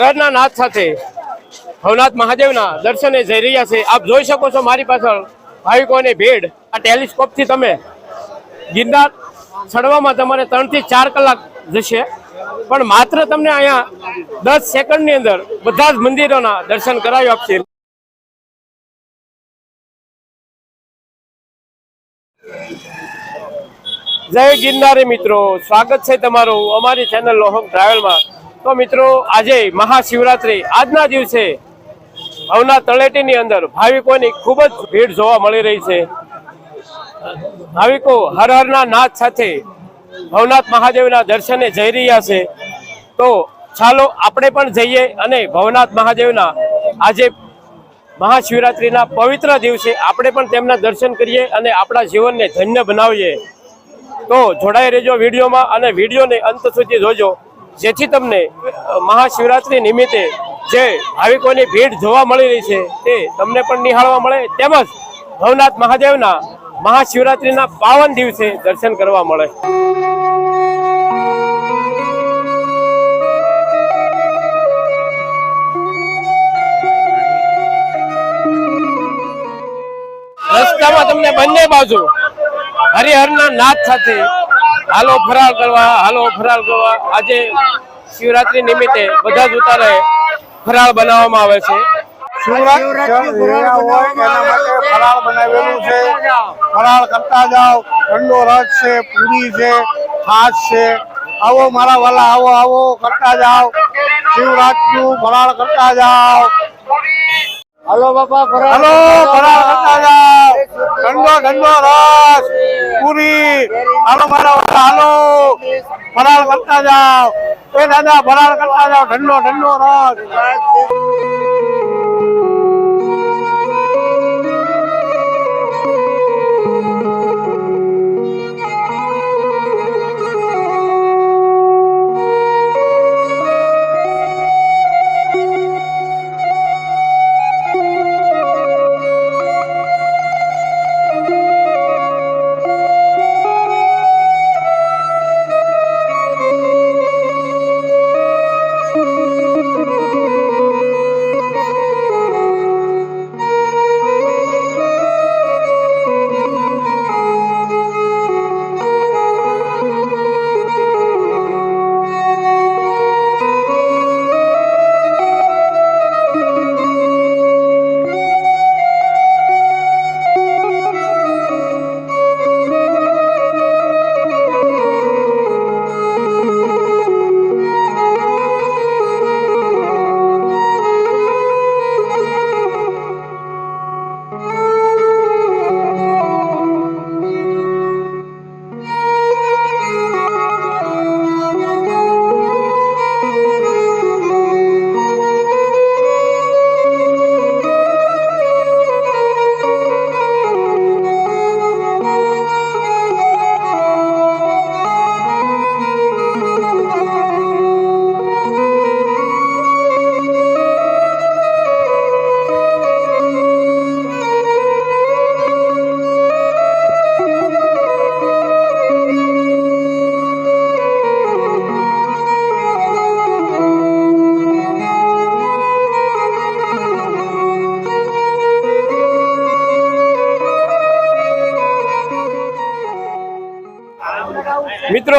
હરહરના નાથ સાથે ભવનાથ મહાદેવના દર્શને જઈ રહ્યા છે. આપ જોઈ શકો છો મારી પાછળ ભાવિકોની ભીડ. આ ટેલિસ્કોપથી તમે ગિરનાર ચડવામાં તમારે ત્રણથી ચાર કલાક જશે. પણ માત્ર તમને અહીંયા દસ સેકન્ડની અંદર બધા જ મંદિરોના દર્શન કરાવી આપશે. જય ગિરનારી મિત્રો, સ્વાગત છે તમારું અમારી ચેનલ લોહમ ટ્રાવેલમાં તો મિત્રો, આજે મહાશિવરાત્રી, આજના દિવસે ભવનાથ તળેટીની અંદર ભાવિકોની ખૂબ જ ભીડ જોવા મળી રહી છે. ભાવિકો હર હરના નાથ સાથે ભવનાથ મહાદેવના દર્શને જઈ રહ્યા છે. તો ચાલો આપણે પણ જઈએ અને ભવનાથ મહાદેવના આજે મહાશિવરાત્રિના પવિત્ર દિવસે આપણે પણ તેમના દર્શન કરીએ અને આપણા જીવનને ધન્ય બનાવીએ. તો જોડાઈ રહેજો વિડીયોમાં અને વિડીયોને અંત સુધી જોજો. જેથી તમને મહાશિવરાત્રી નિમિત્તે જે ભાવિકોની ભીડ જોવા મળી રહી છે તે તમને પણ નિહાળવા મળે. તેમજ ભવનાથ મહાદેવના મહાશિવરાત્રિના પાવન દિવસે દર્શન કરવા મળે. રસ્તામાં તમને બંને બાજુ હરિહરના નાથ સાથે હાલો ફરાળ કરવા હાલો ફરાળ કરવા. આજે શિવરાત્રી નિમિત્તે બધા જ ઉતારે ફરાળ બનાવવામાં આવે છે. ફરાળ બનાવેલું છે. ફરાળ કરતા જાઓ ઠંડો રસ છે પૂરી છે છાશ છે. આવો મારા વાલા આવો આવો કરતા જાઓ. શિવરાત્રિનું ફરાળ કરતા જાઓ. હલો બાપા હલો જાઓ ઠંડો ઠંડો રસ પૂરી. હાલો મારા વાળા હાલો. ફરાળ કરતા જાઓ. એ દાદા ફરાળ કરતા જાઓ. ઠંડો ઠંડો રસ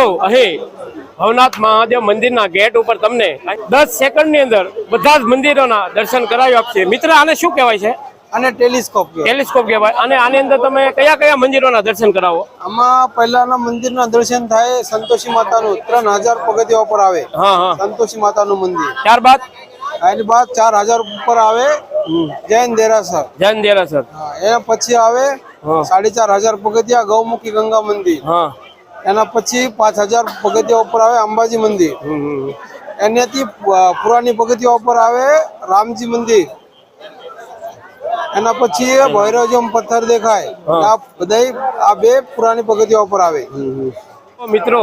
મિત્રો અહીં. ભવનાથ મહાદેવ મંદિરના ગેટ ઉપર તમને દસ સેકન્ડની અંદર બધા જ મંદિરોના દર્શન કરાવી આપશે. મિત્ર આને શું કહેવાય છે? અને ટેલિસ્કોપ ટેલિસ્કોપ કહેવાય. અને આની અંદર તમે કયા કયા મંદિરોના દર્શન કરાવો? આમાં પહેલાના મંદિરના દર્શન થાય સંતોષી માતાનું. ત્રણ હજાર પગથિયા ઉપર આવે. હા હા. સંતોષી માતાનું મંદિર. ત્યારબાદ? એની બાદ ચાર હજાર ઉપર આવે જૈન દેરાસર. જૈન દેરાસર. એના પછી આવે સાડી ચાર હજાર પગથિયા ગૌમુખી ગંગા મંદિર. હા. એના પછી પાંચ હજાર પગથિયા ઉપર આવે અંબાજી મંદિર. એનાથી પુરાની પગથિયા ઉપર આવે રામજી મંદિર. એના પછી ભૈરવજમ પથ્થર દેખાય. આ બધા આ બે પુરાની પગથિયા ઉપર આવે. મિત્રો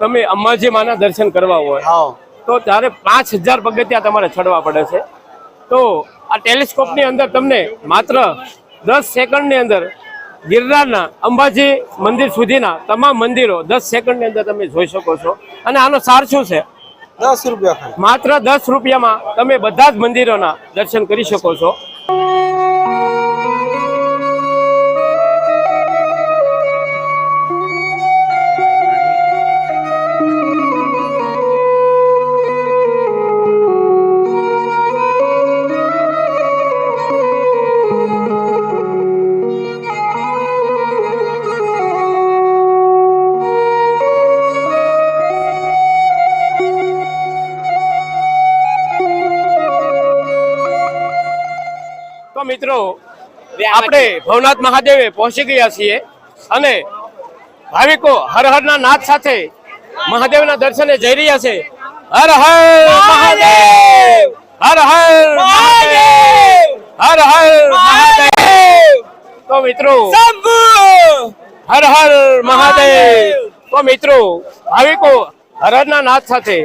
તમે અંબાજી માના દર્શન કરવા હોય હા. તો ત્યારે પાંચ હજાર પગથિયા તમારે ચડવા પડે છે. તો આ ટેલિસ્કોપની અંદર તમને માત્ર દસ સેકન્ડની અંદર ગિરનારના અંબાજી મંદિર સુધીના તમામ મંદિરો દસ સેકન્ડની અંદર તમે જોઈ શકો છો. અને આનો સાર શું છે? દસ રૂપિયા માત્ર દસ રૂપિયામાં તમે બધા જ મંદિરોના દર્શન કરી શકો છો. મિત્રો આપણે ભવનાથ મહાદેવે પહોંચી ગયા છીએ અને ભાવિકો હર હરના નાદ સાથે મહાદેવના દર્શને જઈ રહ્યા છે. હર હર મહાદેવ! હર હર મહાદેવ! હર હર મહાદેવ! તો મિત્રો હર હર મહાદેવ! તો મિત્રો ભાવિકો હર હરના નાદ સાથે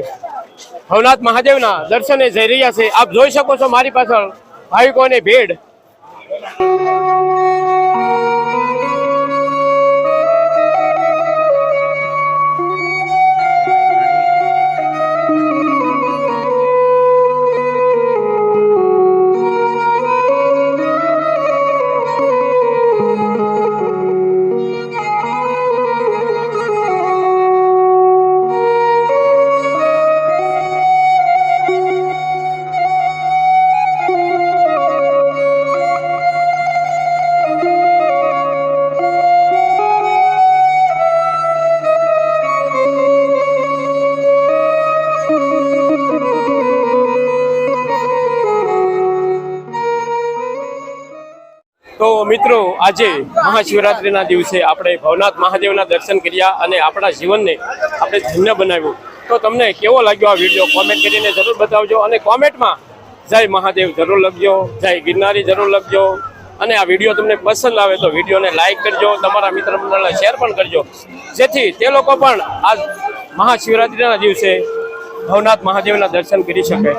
ભવનાથ મહાદેવના દર્શને જઈ રહ્યા છે. આપ જોઈ શકો છો મારી પાછળ ભાવિકોની ભીડ. 了。તો મિત્રો, આજે મહાશિવરાત્રિના દિવસે આપણે ભવનાથ મહાદેવના દર્શન કર્યા અને આપણા જીવનને આપણે ધન્ય બનાવ્યું. તો તમને કેવો લાગ્યો આ વીડિયો? કોમેન્ટ કરીને જરૂર બતાવજો અને કોમેન્ટમાં જય મહાદેવ જરૂર લખજો, જય ગિરનારી જરૂર લખજો. અને આ વીડિયો તમને પસંદ આવે તો વિડીયોને લાઇક કરજો, તમારા મિત્ર મંડળને શેર પણ કરજો. જેથી તે લોકો પણ આ મહાશિવરાત્રિના દિવસે ભવનાથ મહાદેવના દર્શન કરી શકે.